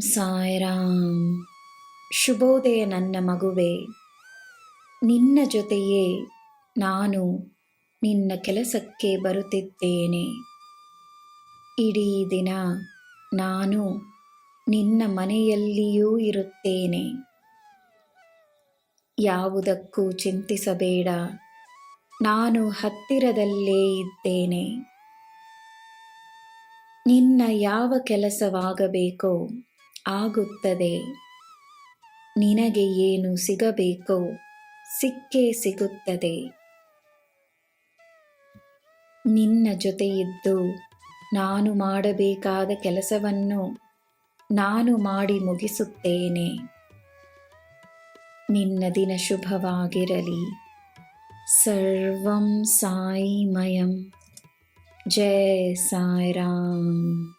ಸಾಯಿರಾಮ್, ಶುಭೋದಯ ನನ್ನ ಮಗುವೆ. ನಿನ್ನ ಜೊತೆಯೇ ನಾನು ನಿನ್ನ ಕೆಲಸಕ್ಕೆ ಬರುತ್ತಿದ್ದೇನೆ. ಇಡೀ ದಿನ ನಾನು ನಿನ್ನ ಮನೆಯಲ್ಲಿಯೂ ಇರುತ್ತೇನೆ. ಯಾವುದಕ್ಕೂ ಚಿಂತಿಸಬೇಡ. ನಾನು ಹತ್ತಿರದಲ್ಲೇ ಇದ್ದೇನೆ. ನಿನ್ನ ಯಾವ ಕೆಲಸವಾಗಬೇಕೋ ಆಗುತ್ತದೆ. ನಿನಗೆ ಏನು ಸಿಗಬೇಕೋ ಸಿಕ್ಕೇ ಸಿಗುತ್ತದೆ. ನಿನ್ನ ಜೊತೆಯಿದ್ದು ನಾನು ಮಾಡಬೇಕಾದ ಕೆಲಸವನ್ನು ನಾನು ಮಾಡಿ ಮುಗಿಸುತ್ತೇನೆ. ನಿನ್ನ ದಿನ ಶುಭವಾಗಿರಲಿ. ಸರ್ವಂ ಸಾಯಿಮಯಂ. ಜಯ ಸಾಯಿರಾಮ್.